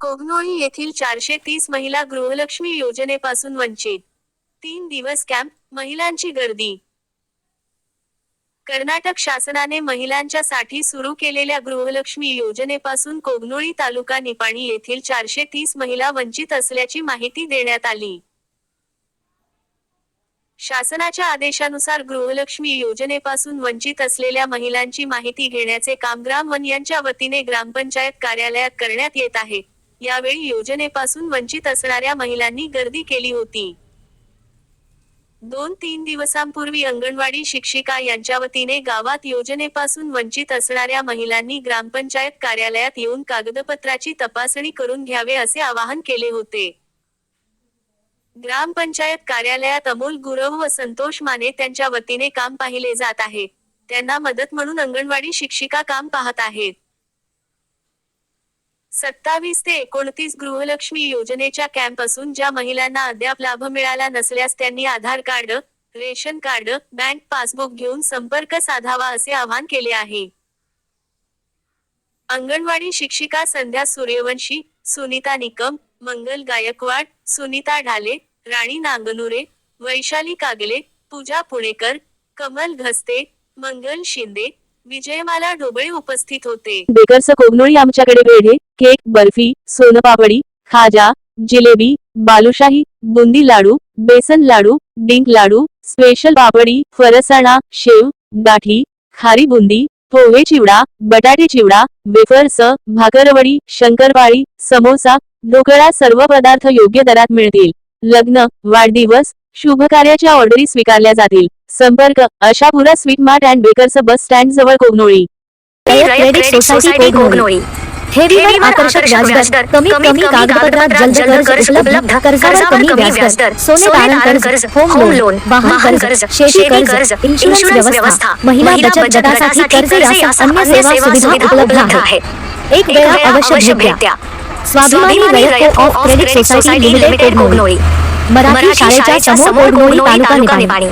कोगनोळी येथील चारशे तीस महिला गृहलक्ष्मी योजनेपासून वंचित. तीन दिवस कॅम्प महिलांची गर्दी. कर्नाटक शासनाने महिलांच्या साठी सुरू केलेल्या गृहलक्ष्मी योजनेपासून कोगनोळी तालुका निपाणी येथील चारशे तीस महिला वंचित असल्याची माहिती देण्यात आली. शासनाच्या आदेशानुसार गृहलक्ष्मी योजनेपासून वंचित असलेल्या महिलांची माहिती घेण्याचे काम ग्राम वन यांच्या वतीने ग्रामपंचायत कार्यालयात करण्यात येत आहे. यावेळी योजनेपासून वंचित असणाऱ्या महिलांनी गर्दी केली होती. दोन तीन दिवसांपूर्वी अंगणवाडी शिक्षिका यांच्या वतीने गावात योजनेपासून वंचित असणाऱ्या महिलांनी ग्रामपंचायत कार्यालयात येऊन कागदपत्राची तपासणी करून घ्यावे असे आवाहन केले होते. ग्रामपंचायत कार्यालयात अमोल गुरव व संतोष माने त्यांच्या वतीने काम पाहिले जात आहे. त्यांना मदत म्हणून अंगणवाडी शिक्षिका काम पाहत आहेत. सत्तावीस ते एकोणतीस गृहलक्ष्मी योजनेच्या कॅम्प असून ज्या महिलांना अद्याप लाभ मिळाला नसल्यास त्यांनी Aadhaar card ration card bank passbook घेऊन संपर्क साधावा असे आवाहन केले आहे. अंगणवाडी शिक्षिका संध्या सूर्यवंशी सुनीता निकम मंगल गायकवाड सुनीता ढाले राणी नांगनुरे वैशाली कागले पूजा पुणेकर कमल घस्ते मंगल शिंदे विजयमाला ढोबळे उपस्थित होते. बेकर्स कोगनोळी आमच्याकडे पेढे केक बर्फी सोनपापडी खाजा जिलेबी बालुशाही बुंदी लाडू बेसन लाडू डिंक लाडू स्पेशल पापडी फरसाणा शेव गाठी खारी बुंदी पोहे चिवडा बटाटे चिवडा वेफर्स भाकरवडी शंकरपाळी समोसा ढोकळा सर्व पदार्थ योग्य दरात मिळतील. लग्न वाढदिवस शुभ कार्याच्या ऑर्डरी स्वीकारल्या जातील. संपर्क Ashapura sweet mart and bakers bus stand जवळ कोगनोळी. Credit society Kognoli. ठेवीवर आकर्षक व्याजदर. कमीत कमी कागदपत्रात जलद कर्ज उपलब्ध कर्जावर कमी व्याजदर. सोने तारण कर्ज होम लोन वाहन कर्ज शेती कर्ज इन्शुरन्स व्यवस्था महिला बचत गटासाठी कर्ज यासह अन्य सेवा सुविधा उपलब्ध आहेत एक वेळा अवश्य भेट द्या. Swabhimani Rayat of credit society limited Kognoli. Marathi शाळेच्या समोर कोगनोळी तालुका निपाणी.